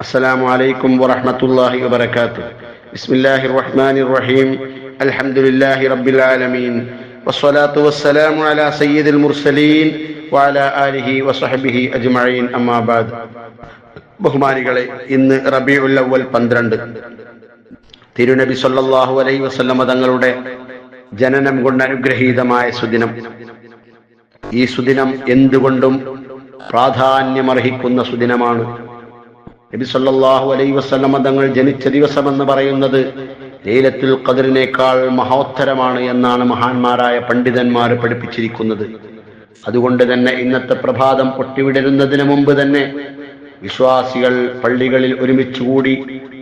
السلام عليكم ورحمة الله وبركاته بسم الله الرحمن الرحيم الحمد لله رب العالمين والصلاة والسلام على سيد المرسلين وعلى آله وصحبه أجمعين أما بعد ബഹുമാനികളെ ഇന്ന് റബിയുൽ അവൽ പന്ത്രണ്ട് തിരുനബി സല്ലല്ലാഹു അലൈഹി വസല്ലമ തങ്ങളുടെ ജനനം കൊണ്ട് അനുഗ്രഹീതമായ സുദിനം ഈ സുദിനം എന്തുകൊണ്ടും പ്രാധാന്യമർഹിക്കുന്ന സുദിനമാണ് നബി സല്ലല്ലാഹു അലൈഹി വസല്ലമ തങ്ങൾ ജനിച്ച ദിവസമെന്ന് പറയുന്നത് ലൈലത്തുൽ ഖദറിനേക്കാൾ മഹോത്തരമാണ് എന്നാണ് മഹാന്മാരായ പണ്ഡിതന്മാർ പഠിപ്പിച്ചിരിക്കുന്നത്. അതുകൊണ്ട് തന്നെ ഇന്നത്തെ പ്രഭാതം പൊട്ടിവിടരുന്നതിന് മുമ്പ് തന്നെ വിശ്വാസികൾ പള്ളികളിൽ ഒരുമിച്ചുകൂടി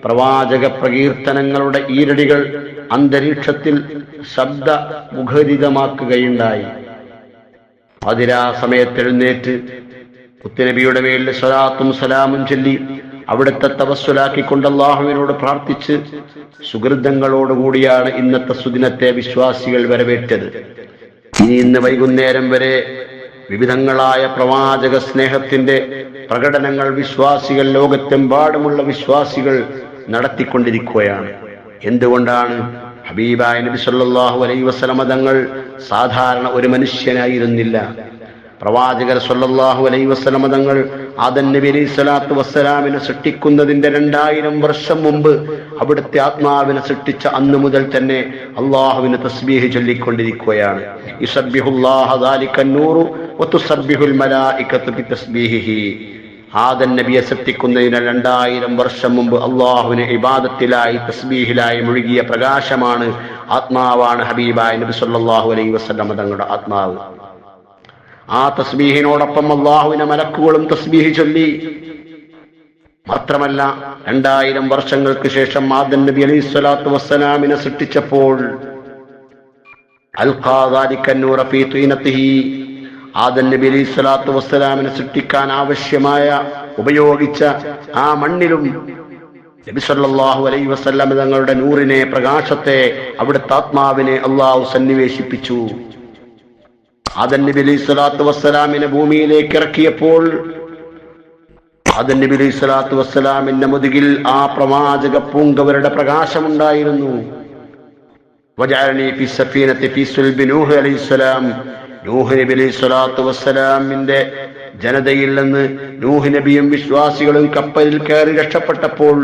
പ്രവാചക പ്രകീർത്തനങ്ങളുടെ ഈരടികൾ അന്തരീക്ഷത്തിൽ ശബ്ദ മുഖരിതമാക്കുകയുണ്ടായി അതിരാ സമയത്തെഴുന്നേറ്റ് കുത്തിനബിയുടെ മേലിൽ സ്വലാത്തും സലാമും ചൊല്ലി അവിടുത്തെ തപസ്സുലാക്കിക്കൊണ്ട് അള്ളാഹുവിനോട് പ്രാർത്ഥിച്ച് സുഹൃതങ്ങളോടുകൂടിയാണ് ഇന്നത്തെ സുദിനത്തെ വിശ്വാസികൾ വരവേറ്റത്. ഇനി ഇന്ന് വൈകുന്നേരം വരെ വിവിധങ്ങളായ പ്രവാചക സ്നേഹത്തിന്റെ പ്രകടനങ്ങൾ വിശ്വാസികൾ ലോകത്തെമ്പാടുമുള്ള വിശ്വാസികൾ നടത്തിക്കൊണ്ടിരിക്കുകയാണ്. എന്തുകൊണ്ടാണ്? ഹബീബായ നബി സല്ലാഹു അലൈ വസല്ലമ തങ്ങൾ സാധാരണ ഒരു മനുഷ്യനായിരുന്നില്ല. പ്രവാചകർ സല്ലാഹു അലൈ വസല്ലമ തങ്ങൾ ആദൻ നബി അലൈഹി സ്വലാത്തു വസ്സലാമിനെ സൃഷ്ടിക്കുന്നതിന്റെ രണ്ടായിരം വർഷം മുമ്പ് അവിടുത്തെ ആത്മാവിനെ സൃഷ്ടിച്ച അന്ന് മുതൽ തന്നെ അള്ളാഹുവിന് തസ്ബീഹ് ചൊല്ലിക്കൊണ്ടിരിക്കുകയാണ്. ആദൻ നബിയെ സൃഷ്ടിക്കുന്നതിന് രണ്ടായിരം വർഷം മുമ്പ് അള്ളാഹുവിന് ഇബാദത്തിലായി തസ്ബീഹിലായി മുഴുകിയ പ്രകാശമാണ് ആത്മാവാണ് ഹബീബായ നബി സല്ലല്ലാഹു അലൈഹി തങ്ങളുടെ ആത്മാവ്. ആ തസ്ബീഹിനോടൊപ്പം അള്ളാഹുവിനെ മലക്കുകളും തസ്ബീഹി ചൊല്ലി. മാത്രമല്ല രണ്ടായിരം വർഷങ്ങൾക്ക് ശേഷം ആദൻ നബി അലൈഹി സ്വലാത്തു വസ്സലാമിനെ സൃഷ്ടിച്ചപ്പോൾ ആദൻ നബി അലൈഹി സ്വലാത്തു വസ്സലാമിനെ സൃഷ്ടിക്കാൻ ആവശ്യമായ ഉപയോഗിച്ച ആ മണ്ണിലും നബി സല്ലല്ലാഹു അലൈഹി വസല്ലം തങ്ങളുടെ നൂറിനെ പ്രകാശത്തെ അവിടുത്തെ ആത്മാവിനെ അള്ളാഹു സന്നിവേശിപ്പിച്ചു. ആദൻ നബി അലൈഹി സ്വലാത്തു വസ്സലാമിനെ ഭൂമിയിലേക്ക് ഇറക്കിയപ്പോൾ ആദൻ നബി അലൈഹി സ്വലാത്തു വസ്സലാമിന്റെ മുതുകിൽ ആ പ്രവാചക പൂങ്കവരുടെ പ്രകാശമുണ്ടായിരുന്നു. നൂഹ് നബി അലൈഹി സ്വലാത്തു വസ്സലാമിന്റെ ജനതയിൽ നിന്ന് നൂഹ് നബിയും വിശ്വാസികളും കപ്പലിൽ കയറി രക്ഷപ്പെട്ടപ്പോൾ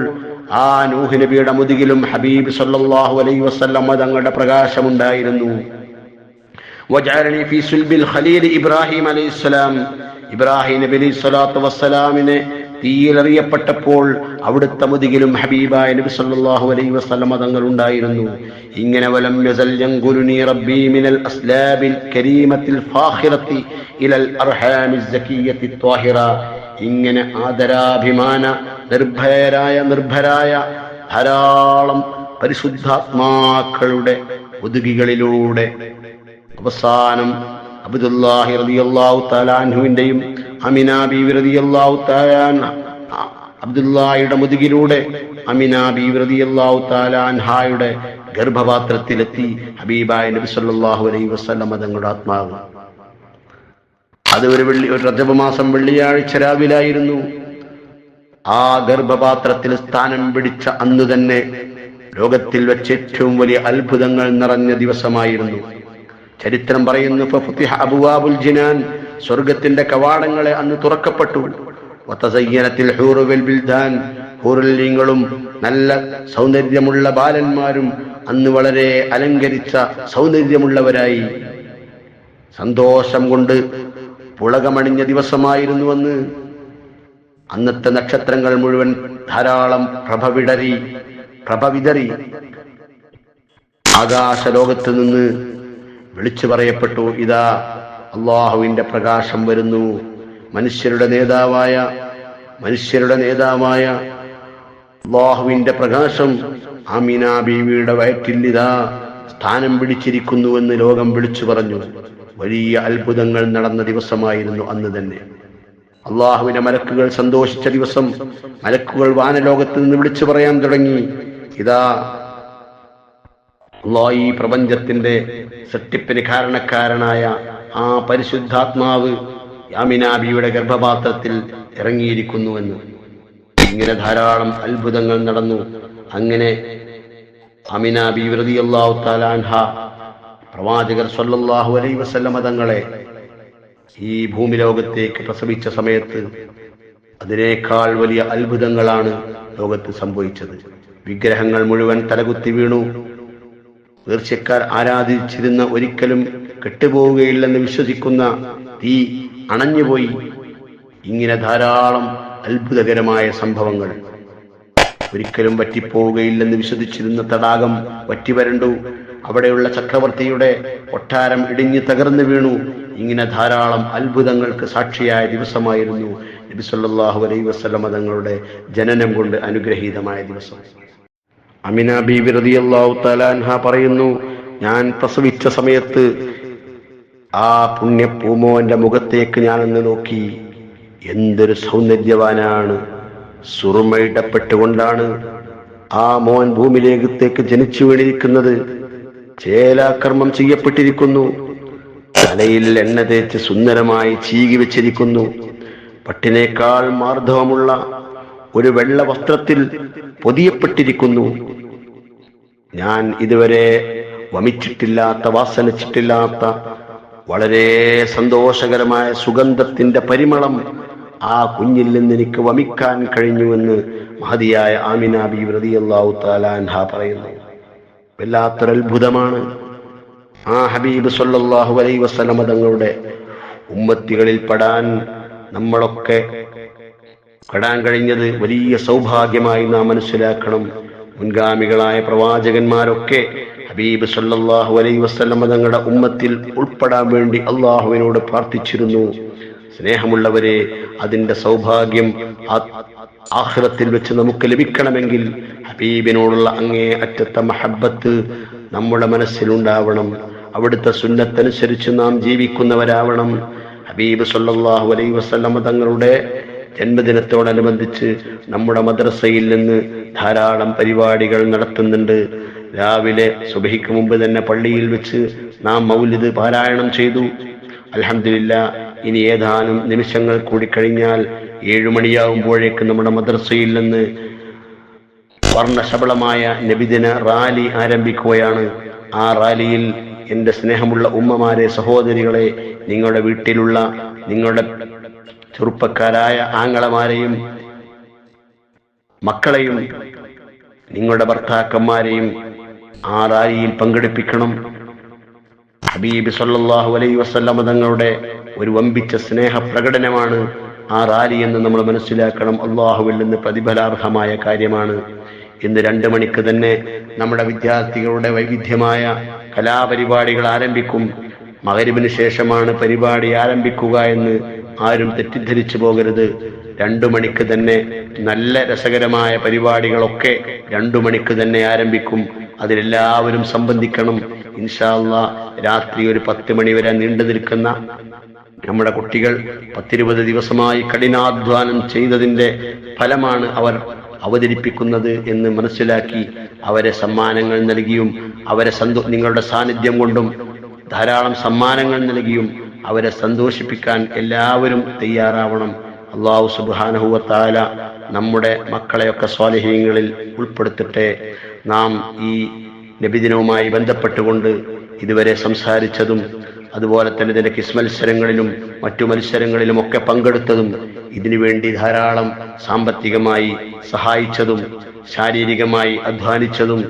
ആ നൂഹ് നബിയുടെ മുതുകിലും ഹബീബ് സല്ലാഹു അലൈഹി വസല്ലം തങ്ങളുടെ പ്രകാശമുണ്ടായിരുന്നു. വജഅലനി ഫി സുൽബിൽ ഖലീൽ ഇബ്രാഹിം അലൈഹി സ്വലാം. ഇബ്രാഹിം നബി അലൈഹി സ്വലാത്തു വസ്സലാമിനെ തീയിലെറിയപ്പെട്ടപ്പോൾ അവിടുത്തെ മുതുകിലും ഹബീബായ നബി സല്ലല്ലാഹു അലൈഹി വസല്ലം തങ്ങൾ ഉണ്ടായിരുന്നു. ഇങ്ങനെ വലം യസൽ മിനൽ അസ്ലാബിൽ കരീമത്തിൽ ഫാഖിറത്തി ഇലൽ ത്വാഹിറ. ഇങ്ങനെ ആദരാഭിമാന നിർഭയരായ നിർഭരായ ധാരാളം പരിശുദ്ധാത്മാക്കളുടെ മുതുകികളിലൂടെ അവസാനം അബ്ദുല്ലാഹി റളിയല്ലാഹു തആലാൻഹുവിന്റെയും അമിന ബീവി റളിയല്ലാഹു തആലാൻ അബ്ദുല്ലാഹിയുടെ മുതുകിലൂടെ അമിന ബീവി റളിയല്ലാഹു തആലാൻഹായുടെ ഗർഭപാത്രത്തിലെത്തി ഹബീബായ നബി സല്ലല്ലാഹു അലൈഹി വസല്ലം തങ്ങളുടെ ആത്മാവ്. അത് ഒരു വെള്ളി ഒരു രജപ മാസം വെള്ളിയാഴ്ച രാവിലായിരുന്നു. ആ ഗർഭപാത്രത്തിൽ സ്ഥാനം പിടിച്ച അന്ന് തന്നെ ലോകത്തിൽ വെച്ച് ഏറ്റവും വലിയ അത്ഭുതങ്ങൾ നിറഞ്ഞ ദിവസമായിരുന്നു. ചരിത്രം പറയുന്നു അബുവാബുൽ ജിനാൻ. സ്വർഗത്തിന്റെ കവാടങ്ങളെ അന്ന് തുറക്കപ്പെട്ടു. വതസയ്യനത്തിൽ ഹൂറുവൽ ബിൽദാൻ. നല്ല സൗന്ദര്യമുള്ള ബാലന്മാരും അന്ന് വളരെ അലങ്കരിച്ച സൗന്ദര്യമുള്ളവരായി. സന്തോഷം കൊണ്ട് പുളകമണിഞ്ഞ ദിവസമായിരുന്നുവെന്ന് അന്നത്തെ നക്ഷത്രങ്ങൾ മുഴുവൻ ധാരാളം പ്രഭ പ്രഭവിതറി. പ്രഭ വിതറി ആകാശലോകത്ത് നിന്ന് വിളിച്ചു പറയപ്പെട്ടു ഇതാ അള്ളാഹുവിന്റെ പ്രകാശം വരുന്നു. മനുഷ്യരുടെ നേതാവായ മനുഷ്യരുടെ നേതാവായ അള്ളാഹുവിന്റെ പ്രകാശം ആമീന ബീവിയുടെ വയറ്റിൽ ഇതാ സ്ഥാനം പിടിച്ചിരിക്കുന്നുവെന്ന് ലോകം വിളിച്ചു പറഞ്ഞു. വലിയ അത്ഭുതങ്ങൾ നടന്ന ദിവസമായിരുന്നു അന്ന് തന്നെ. അള്ളാഹുവിന്റെ മലക്കുകൾ സന്തോഷിച്ച ദിവസം മലക്കുകൾ വാനലോകത്ത് നിന്ന് വിളിച്ചു പറയാൻ തുടങ്ങി. ഇതാ അള്ളാഹ് ഈ പ്രപഞ്ചത്തിന്റെ സൃഷ്ടിപ്പിന് കാരണക്കാരനായ ആ പരിശുദ്ധാത്മാവ് യാമിനാബിയുടെ ഗർഭപാത്രത്തിൽ ഇറങ്ങിയിരിക്കുന്നുവെന്ന്. ഇങ്ങനെ ധാരാളം അത്ഭുതങ്ങൾ നടന്നു. അങ്ങനെ അമിന വൃതി അള്ളാഹു താലാൻഹ പ്രവാചകർ സല്ലല്ലാഹു അലൈ വസല്ലമ തങ്ങളെ ഈ ഭൂമി ലോകത്തേക്ക് പ്രസവിച്ച സമയത്ത് അതിനേക്കാൾ വലിയ അത്ഭുതങ്ങളാണ് ലോകത്ത് സംഭവിച്ചത്. വിഗ്രഹങ്ങൾ മുഴുവൻ തലകുത്തി വീണു. തീർച്ചക്കാർ ആരാധിച്ചിരുന്ന ഒരിക്കലും കെട്ടുപോവുകയില്ലെന്ന് വിശ്വസിക്കുന്ന തീ അണഞ്ഞുപോയി. ഇങ്ങനെ ധാരാളം അത്ഭുതകരമായ സംഭവങ്ങൾ. ഒരിക്കലും വറ്റിപ്പോവുകയില്ലെന്ന് വിശ്വസിച്ചിരുന്ന തടാകം വറ്റിവരണ്ടു. അവിടെയുള്ള ചക്രവർത്തിയുടെ ഒട്ടാരം ഇടിഞ്ഞു തകർന്നു വീണു. ഇങ്ങനെ ധാരാളം അത്ഭുതങ്ങൾക്ക് സാക്ഷിയായ ദിവസമായിരുന്നു നബി സല്ലല്ലാഹു അലൈഹി വസല്ലമ തങ്ങളുടെ ജനനം കൊണ്ട് അനുഗ്രഹീതമായ ദിവസം. അമിന ബീബി റളിയല്ലാഹു തആലാൻഹ പറയുന്നു ഞാൻ പ്രസവിച്ച സമയത്ത് ആ പുണ്യ പൂമോന്റെ മുഖത്തേക്ക് ഞാനൊന്ന് നോക്കി. എന്തൊരു സൗന്ദര്യവാനാണ്. സുറുമയിടപ്പെട്ടുകൊണ്ടാണ് ആ മോൻ ഭൂമിയിലേക്കത്തേക്ക് ജനിച്ചു വീണിരിക്കുന്നത്. ചേലാക്രമം ചെയ്യപ്പെട്ടിരിക്കുന്നു. തലയിൽ എണ്ണ തേച്ച് സുന്ദരമായി ചീകി വെച്ചിരിക്കുന്നു. പട്ടിനേക്കാൾ മാർദ്ദവമുള്ള ഒരു വെള്ള വസ്ത്രത്തിൽ പൊതിയപ്പെട്ടിരിക്കുന്നു. ഞാൻ ഇതുവരെ വമിച്ചിട്ടില്ലാത്ത വാസനിച്ചിട്ടില്ലാത്ത വളരെ സന്തോഷകരമായ സുഗന്ധത്തിന്റെ പരിമളം ആ കുഞ്ഞിൽ നിന്ന് എനിക്ക് വമിക്കാൻ കഴിഞ്ഞുവെന്ന് മഹതിയായ ആമിന ബി അള്ളാഹു താലാൻഹ പറയുന്നു. വല്ലാത്തൊരത്ഭുതമാണ് ആ ഹബീബ് സല്ലാഹു അലൈഹി വസല്ലമ തങ്ങളുടെ ഉമ്മത്തികളിൽ പെടാൻ നമ്മളൊക്കെ പെടാൻ കഴിഞ്ഞത് വലിയ സൗഭാഗ്യമായി നാം മനസ്സിലാക്കണം. മുൻഗാമികളായ പ്രവാചകന്മാരൊക്കെ ഹബീബ് സല്ലാഹു അലൈ വസ്ലമ തങ്ങളുടെ ഉമ്മത്തിൽ ഉൾപ്പെടാൻ വേണ്ടി അള്ളാഹുവിനോട് പ്രാർത്ഥിച്ചിരുന്നു. സ്നേഹമുള്ളവരെ അതിന്റെ സൗഭാഗ്യം ആ- ആഖിറത്തിൽ വെച്ച് നമുക്ക് ലഭിക്കണമെങ്കിൽ ഹബീബിനോടുള്ള അങ്ങേ അറ്റത്തെ മഹബത്ത് നമ്മുടെ മനസ്സിലുണ്ടാവണം. അവിടുത്തെ സുന്നത്തനുസരിച്ച് നാം ജീവിക്കുന്നവരാവണം. ഹബീബ് സല്ലാഹു അലൈ വസ്ലമ തങ്ങളുടെ ജന്മദിനത്തോടനുബന്ധിച്ച് നമ്മുടെ മദ്രസയിൽ നിന്ന് ധാരാളം പരിപാടികൾ നടത്തുന്നുണ്ട്. രാവിലെ സുബഹിക്ക് മുമ്പ് തന്നെ പള്ളിയിൽ വെച്ച് നാം മൗലിദ് പാരായണം ചെയ്തു. അലഹമില്ല ഇനി ഏതാനും നിമിഷങ്ങൾ കൂടി കഴിഞ്ഞാൽ ഏഴുമണിയാവുമ്പോഴേക്ക് നമ്മുടെ മദ്രസയിൽ നിന്ന് വർണശബളമായ നബിദിന റാലി ആരംഭിക്കുകയാണ്. ആ റാലിയിൽ എന്റെ സ്നേഹമുള്ള ഉമ്മമാരെ സഹോദരികളെ നിങ്ങളുടെ വീട്ടിലുള്ള നിങ്ങളുടെ ചെറുപ്പക്കാരായ ആങ്ങളമാരെയും മക്കളെയും നിങ്ങളുടെ ഭർത്താക്കന്മാരെയും ആ റാലിയിൽ പങ്കെടുപ്പിക്കണം. ഹബീബ് സല്ലാഹു അലൈ വസല്ലമ തങ്ങളുടെ ഒരു വമ്പിച്ച സ്നേഹ പ്രകടനമാണ് ആ റാലി എന്ന് നമ്മൾ മനസ്സിലാക്കണം. അള്ളാഹുവിൽ നിന്ന് പ്രതിഫലാർഹമായ കാര്യമാണ്. ഇന്ന് രണ്ട് മണിക്ക് തന്നെ നമ്മുടെ വിദ്യാർത്ഥികളുടെ വൈവിധ്യമായ കലാപരിപാടികൾ ആരംഭിക്കും. മകരിവിന് ശേഷമാണ് പരിപാടി ആരംഭിക്കുക എന്ന് ആരും തെറ്റിദ്ധരിച്ചു പോകരുത്. രണ്ടു മണിക്ക് തന്നെ നല്ല രസകരമായ പരിപാടികളൊക്കെ രണ്ടു മണിക്ക് തന്നെ ആരംഭിക്കും. അതിലെല്ലാവരും സംബന്ധിക്കണം. ഇൻഷാല്ല രാത്രി ഒരു പത്ത് മണി വരെ നീണ്ടു നിൽക്കുന്ന നമ്മുടെ കുട്ടികൾ പത്തിരുപത് ദിവസമായി കഠിനാധ്വാനം ചെയ്തതിന്റെ ഫലമാണ് അവർ അവതരിപ്പിക്കുന്നത് എന്ന് മനസ്സിലാക്കി അവരെ സമ്മാനങ്ങൾ നൽകിയും അവരെ സന്തോ നിങ്ങളുടെ സാന്നിധ്യം കൊണ്ടും ധാരാളം സമ്മാനങ്ങൾ നൽകിയും അവരെ സന്തോഷിപ്പിക്കാൻ എല്ലാവരും തയ്യാറാവണം. അള്ളാഹു സുബാനഹുവത്താല നമ്മുടെ മക്കളെയൊക്കെ സ്വാലഹീങ്ങളിൽ ഉൾപ്പെടുത്തട്ടെ. നാം ഈ നബിദിനവുമായി ബന്ധപ്പെട്ടുകൊണ്ട് ഇതുവരെ സംസാരിച്ചതും അതുപോലെ തന്നെ ഇതിന്റെ കിസ് മത്സരങ്ങളിലും മറ്റു മത്സരങ്ങളിലും ഒക്കെ പങ്കെടുത്തതും ഇതിനുവേണ്ടി ധാരാളം സാമ്പത്തികമായി സഹായിച്ചതും ശാരീരികമായി അധ്വാനിച്ചതും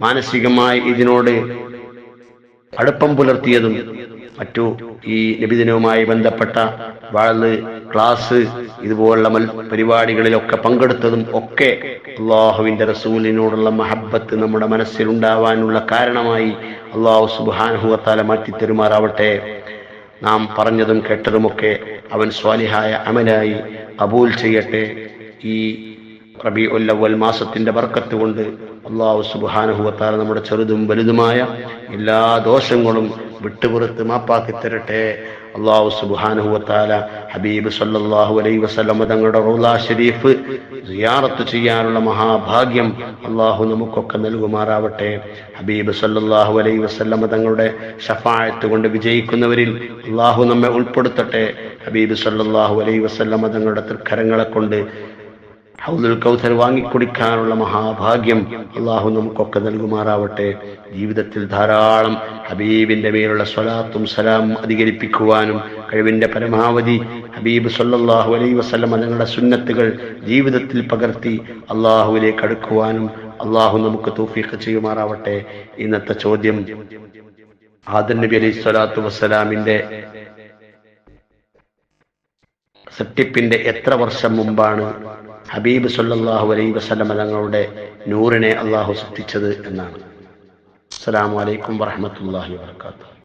മാനസികമായി ഇതിനോട് അടുപ്പം പുലർത്തിയതും മറ്റു ഈ നബിദിനവുമായി ബന്ധപ്പെട്ട വാഴ് ക്ലാസ് ഇതുപോലുള്ള മൽ പരിപാടികളിലൊക്കെ പങ്കെടുത്തതും ഒക്കെ അള്ളാഹുവിന്റെ റസൂലിനോടുള്ള മഹബത്ത് നമ്മുടെ മനസ്സിലുണ്ടാവാനുള്ള കാരണമായി അള്ളാഹു സുബാനുഹുവത്താല മാറ്റി തെരുമാറാവട്ടെ. നാം പറഞ്ഞതും കേട്ടതുമൊക്കെ അവൻ സ്വാലിഹായ അമലായി കബൂൽ ചെയ്യട്ടെ. ഈ റബി ഉല്ലവൽ മാസത്തിന്റെ വർക്കത്ത് കൊണ്ട് അള്ളാഹു സുബാനുഹുവത്താല നമ്മുടെ ചെറുതും വലുതുമായ എല്ലാ ദോഷങ്ങളും വിട്ടുപുറത്ത് മാപ്പാക്കി തരട്ടെ. അള്ളാഹു സുബാനുഹുവത്താല ഹബീബ് സല്ലാഹു അലൈ വസ്ലമ തങ്ങളുടെ റൗലാ ഷെരീഫ് സിയാറത്ത് ചെയ്യാനുള്ള മഹാഭാഗ്യം അള്ളാഹു നമുക്കൊക്കെ നൽകുമാറാവട്ടെ. ഹബീബ് സല്ലാഹു അലൈ വസ്ലമ തങ്ങളുടെ ഷഫായത്ത് കൊണ്ട് വിജയിക്കുന്നവരിൽ അള്ളാഹു നമ്മെ ഉൾപ്പെടുത്തട്ടെ. ഹബീബ് സല്ലാഹു അലൈ വസ്ലമ തങ്ങളുടെ തൃക്കരങ്ങളെ കൊണ്ട് ഹൗദുൽ കൗസർ വാങ്ങിക്കുടിക്കാനുള്ള മഹാഭാഗ്യം അള്ളാഹു നമുക്കൊക്കെ നൽകുമാറാവട്ടെ. ജീവിതത്തിൽ ധാരാളം ഹബീബിന്റെ മേലുള്ള സ്വലാത്തും സലാം അധികരിപ്പിക്കുവാനും കഴിവിന്റെ പരമാവധി ഹബീബ് സല്ലാഹു അലൈ വസ്ലം തങ്ങളുടെ സുന്നത്തുകൾ ജീവിതത്തിൽ പകർത്തി അള്ളാഹുവിലേക്ക് അടുക്കുവാനും അള്ളാഹു നമുക്ക് തൂഫീഖ് ചെയ്യുമാറാവട്ടെ. ഇന്നത്തെ ചോദ്യം ആദർ നബി അലൈഹി സ്വലാത്തു വസ്സലാമിന്റെ സൃഷ്ടിപ്പിന്റെ എത്ര വർഷം മുമ്പാണ് ഹബീബ് സല്ലാഹു അലൈഹി വസല്ലം തങ്ങളുടെ നൂറിനെ അള്ളാഹു സൃഷ്ടിച്ചത് എന്നാണ്. അസ്സാം വലൈക്കും വറഹ്മത്തുള്ളാഹി വബറകാതുഹു.